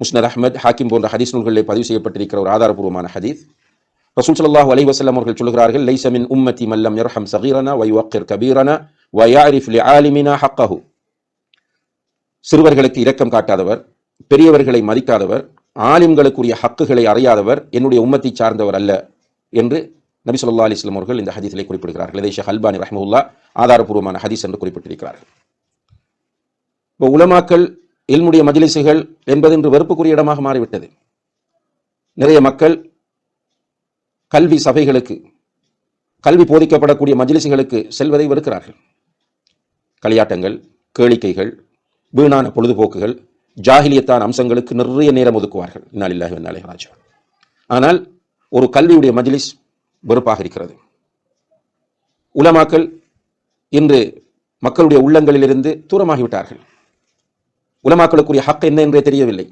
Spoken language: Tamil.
முஸ்னர் அஹ்மத் ஹாக்கிம் போன்ற ஹதீஸ் நூல்களில் பதிவு செய்யப்பட்டிருக்கிற ஒரு ஆதாரபூர்வமான ஹதீஸ். ரசூல் சல்லாஹ் அலைஹி வஸல்லம் அவர்கள் சொல்கிறார்கள் லைசமின் உம்மத்தி மல்லம் யர்ஹம் சகீரனா வை யுவக்கிர் கபீரனா வ யாரிஃப் லிஆலிமினா ஹக்கஹு. சிறுவர்களுக்கு இரக்கம் காட்டாதவர் பெரியவர்களை மதிக்காதவர் ஆலிம்களுக்குரிய ஹக்குகளை அறியாதவர் என்னுடைய உம்மத்தை சார்ந்தவர் அல்ல என்று நபி சொல்லா அலைஹி அவர்கள் இந்த ஹதீஸிலே குறிப்பிடுகிறார்கள். இதை ஷேக் அல்பானி ரஹமுல்லா ஆதாரபூர்வமான ஹதீஸ் என்று குறிப்பிட்டிருக்கிறார்கள். இப்போ உலமாக்கள் இல்முடைய மஜிலிசுகள் என்பது இன்று வெறுப்புக்குரிய இடமாக மாறிவிட்டது. நிறைய மக்கள் கல்வி சபைகளுக்கு கல்வி போதிக்கப்படக்கூடிய மஜிலிசுகளுக்கு செல்வதை வெறுக்கிறார்கள். களியாட்டங்கள் கேளிக்கைகள் வீணான பொழுதுபோக்குகள் ஜாகிலியத்தான அம்சங்களுக்கு நிறைய நேரம் ஒதுக்குவார்கள். இன்னாலில்லாஹி வன்னாலே ராஜா ஆனால் ஒரு கல்வியுடைய மஜிலிஸ் வெறுப்பாக இருக்கிறது. உலமாக்கள் இன்று மக்களுடைய உள்ளங்களிலிருந்து தூரமாகிவிட்டார்கள். உலமாக்களுக்குரிய ஹக் என்ன என்றே தெரியவில்லை.